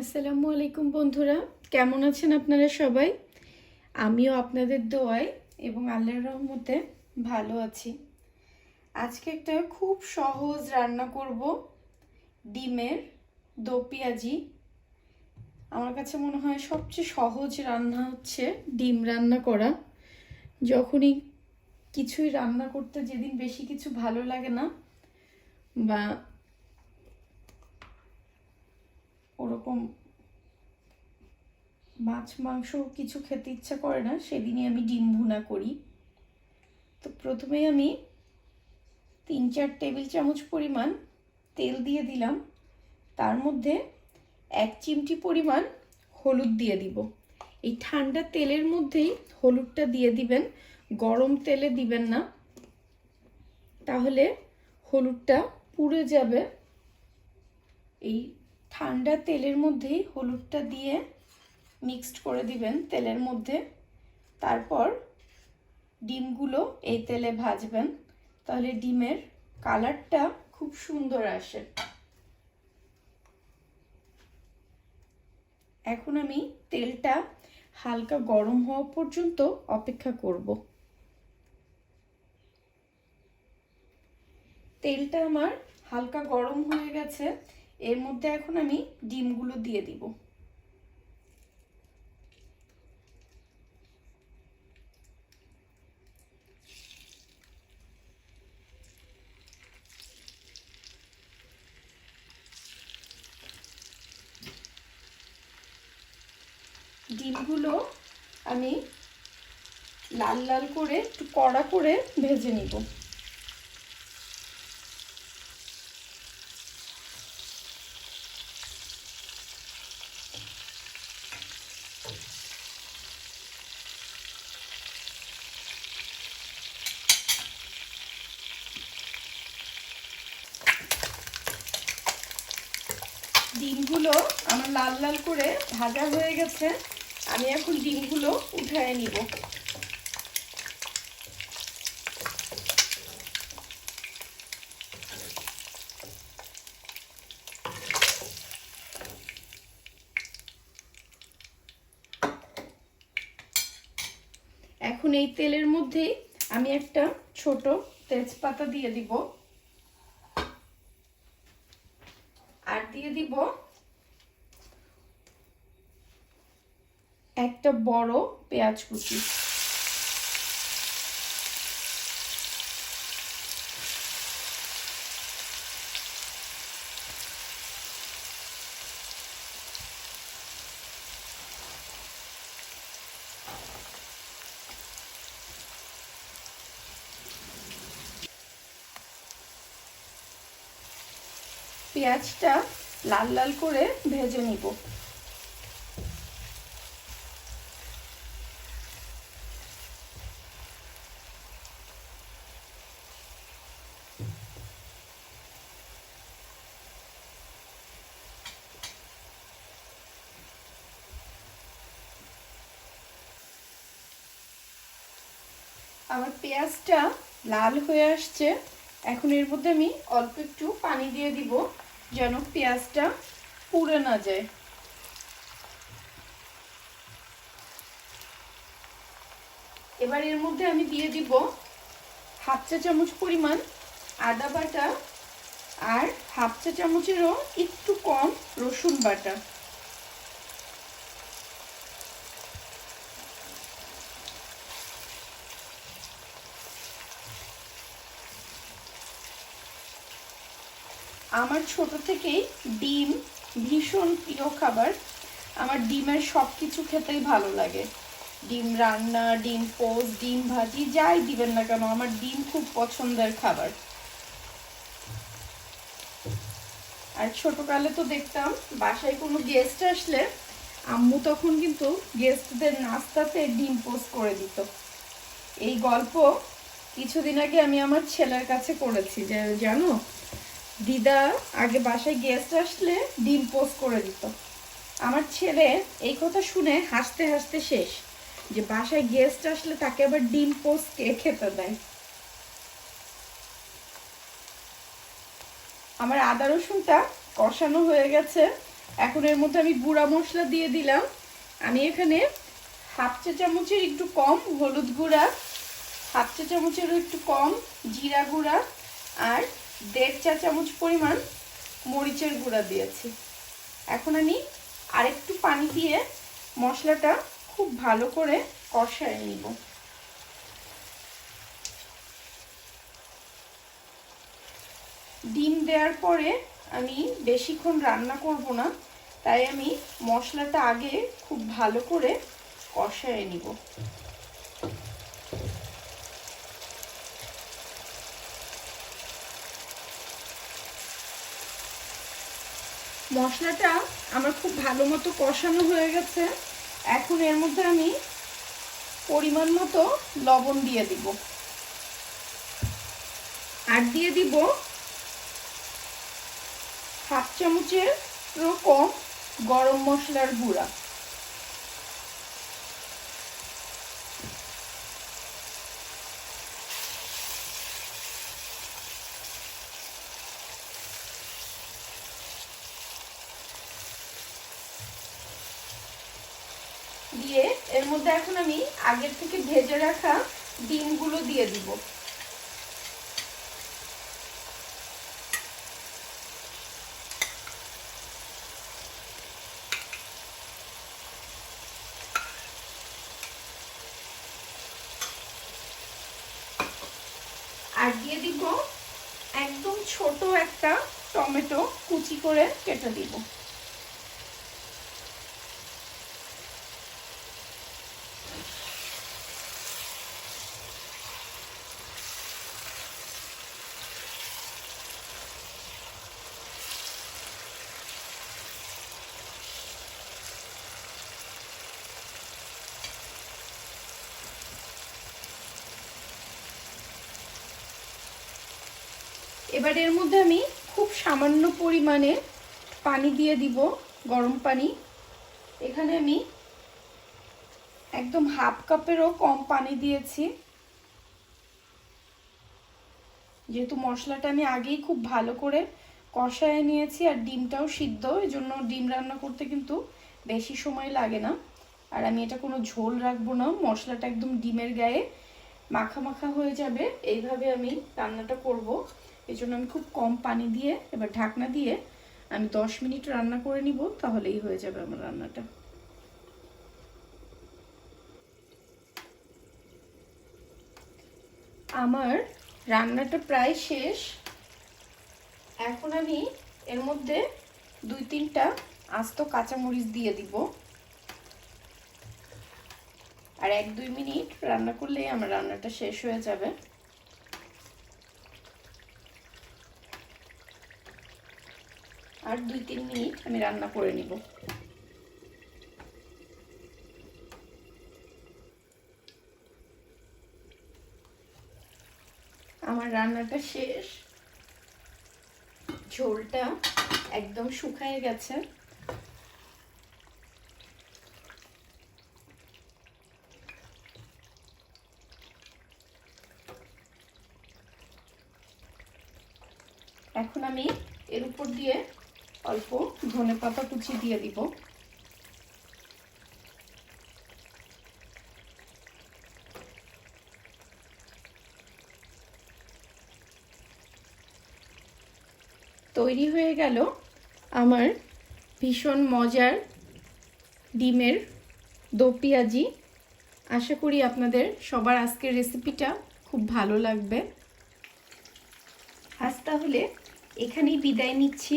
আসসালামু আলাইকুম বন্ধুরা, কেমন আছেন আপনারা সবাই? আমিও আপনাদের দোয়ায় এবং আল্লাহর রহমতে ভালো আছি। আজকে একটা খুব সহজ রান্না করব, ডিমের দো পেঁয়াজি। আমার কাছে মনে হয় সবচেয়ে সহজ রান্না হচ্ছে ডিম রান্না করা। যখনই কিছুই রান্না করতে যেদিন বেশি কিছু ভালো লাগে না বা ওরকম মাছ, মাংস কিছু খেতে ইচ্ছা করে না, সেদিনই আমি ডিম ভুনা করি। তো প্রথমেই আমি তিন চার টেবিল চামচ পরিমাণ তেল দিয়ে দিলাম। তার মধ্যে এক চিমটি পরিমাণ হলুদ দিয়ে দিব। এই ঠান্ডা তেলের মধ্যেই হলুদটা দিয়ে দিবেন, গরম তেলে দিবেন না। তাহলে হলুদটা পুড়ে যাবে এই ঠান্ডা তেলের মধ্যেই হলুদটা দিয়ে মিক্সড করে দিবেন তেলের মধ্যে। তারপর ডিমগুলো এই তেলে ভাজবেন। তাহলে ডিমের কালারটা খুব সুন্দর আসে। এখন আমি তেলটা হালকা গরম হওয়া পর্যন্ত অপেক্ষা করব। তেলটা আমার হালকা গরম হয়ে গেছে। এর মধ্যে এখন আমি ডিমগুলো দিয়ে দিব। ডিমগুলো আমি লাল লাল করে একটু কড়া করে ভেজে নিব। ডিমগুলো আমার লাল লাল করে ভাজা হয়ে গেছে। আমি এখন ডিমগুলো উঠায় নিব। এখন এই তেলের মধ্যে আমি একটা ছোট তেজপাতা দিয়ে দিব আর দিয়ে দিব একটা বড় পেঁয়াজ কুচি। পেঁয়াজটা লাল লাল করে ভেজে নিব। আমার পেঁয়াজটা লাল হয়ে আসছে। এখন এর মধ্যে আমি অল্প একটু পানি দিয়ে দিব। যেন পেঁয়াজটা পুড়ে না যায়। এবার এর মধ্যে আমি দিয়ে দিব হাফ চা চামচ পরিমাণ আদা বাটা আর হাফ চা চামচেরও একটু কম রসুন বাটা। আমার ছোট থেকেই ডিম ভীষণ প্রিয় খাবার। আমার ডিমের সব কিছু খেতেই ভালো লাগে। ডিম রান্না, ডিম পোস্ট, ডিম ভাজি, যাই দিবেন না কেন, আমার ডিম খুব পছন্দের খাবার। আর ছোটকালে তো দেখতাম, বাসায় কোনো গেস্ট আসলে আম্মু তখন কিন্তু গেস্টদের নাস্তাতে ডিম পোস্ট করে দিত। এই গল্প কিছুদিন আগে আমি আমার ছেলের কাছে করেছি, যে জানো দিদা আগে বাসায় গেস্ট আসলে ডিম পোস্ট করে দিত। আমার ছেলে এই কথা শুনে হাসতে হাসতে শেষ। যে বাসায় গেস্ট আসলে তাকে আবার ডিম পোস্ট কে খেতে দেয়। আমার আদা রসুনটা কষানো হয়ে গেছে। এখন এর মধ্যে আমি গুঁড়া মশলা দিয়ে দিলাম। আমি এখানে হাফ চা চামচের একটু কম হলুদ গুঁড়া, হাফ চা চামচেরও একটু কম জিরা গুঁড়া আর দেড় চা চামচ পরিমাণ মরিচের গুঁড়া দিয়েছি। এখন আমি আরেকটু পানি দিয়ে মশলাটা খুব ভালো করে কষায় নিব। ডিম দেওয়ার পরে আমি বেশিক্ষণ রান্না করব না, তাই আমি মশলাটা আগে খুব ভালো করে কষায় নিব। মশলাটা আমার খুব ভালো মতো কষানো হয়ে গেছে। এখন এর মধ্যে আমি পরিমাণ মতো লবণ দিয়ে দিব। আর দিয়ে দিব হাফ চামচের রকম গরম মশলার গুঁড়া দিয়ে এর মধ্যে এখন আমি আগের থেকে ভেজে রাখা ডিমগুলো দিয়ে দিব। আর দিয়ে দিব একদম ছোট একটা টমেটো কুচি করে কেটে দিব। এবার এর মধ্যে আমি খুব সামান্য পরিমাণে পানি দিয়ে দিব, গরম পানি। এখানে আমি একদম হাফ কাপেরও কম পানি দিয়েছি। যেহেতু মশলাটা আমি আগেই খুব ভালো করে কষায় নিয়েছি আর ডিমটাও সিদ্ধ এই জন্য ডিম রান্না করতে কিন্তু বেশি সময় লাগে না। আর আমি এটা কোনো ঝোল রাখব না, মশলাটা একদম ডিমের গায়ে মাখা মাখা হয়ে যাবে। এইভাবে আমি রান্নাটা করব। এই জন্য আমি খুব কম পানি দিয়ে এবার ঢাকনা দিয়ে আমি দশ মিনিট রান্না করে নিব, তাহলেই হয়ে যাবে আমার রান্নাটা। আমার রান্নাটা প্রায় শেষ। এখন আমি এর মধ্যে দুই তিনটা আস্ত কাঁচামরিচ দিয়ে দিব। আর এক দুই মিনিট রান্না করলেই আমার রান্নাটা শেষ হয়ে যাবে। আর দুই, তিন মিনিট আমি রান্না করে নিব। আমার রান্নাটা শেষ। ঝোলটা একদম শুকায় গেছে এখন আমি এর উপর দিয়ে অল্প ধনে পাতা কুচি দিয়ে দিব। তৈরি হয়ে গেল আমার ভীষণ মজার ডিমের দো পেঁয়াজি। আশা করি আপনাদের সবার আজকের রেসিপিটা খুব ভালো লাগবে। আজ তাহলে এখানেই বিদায় নিচ্ছি।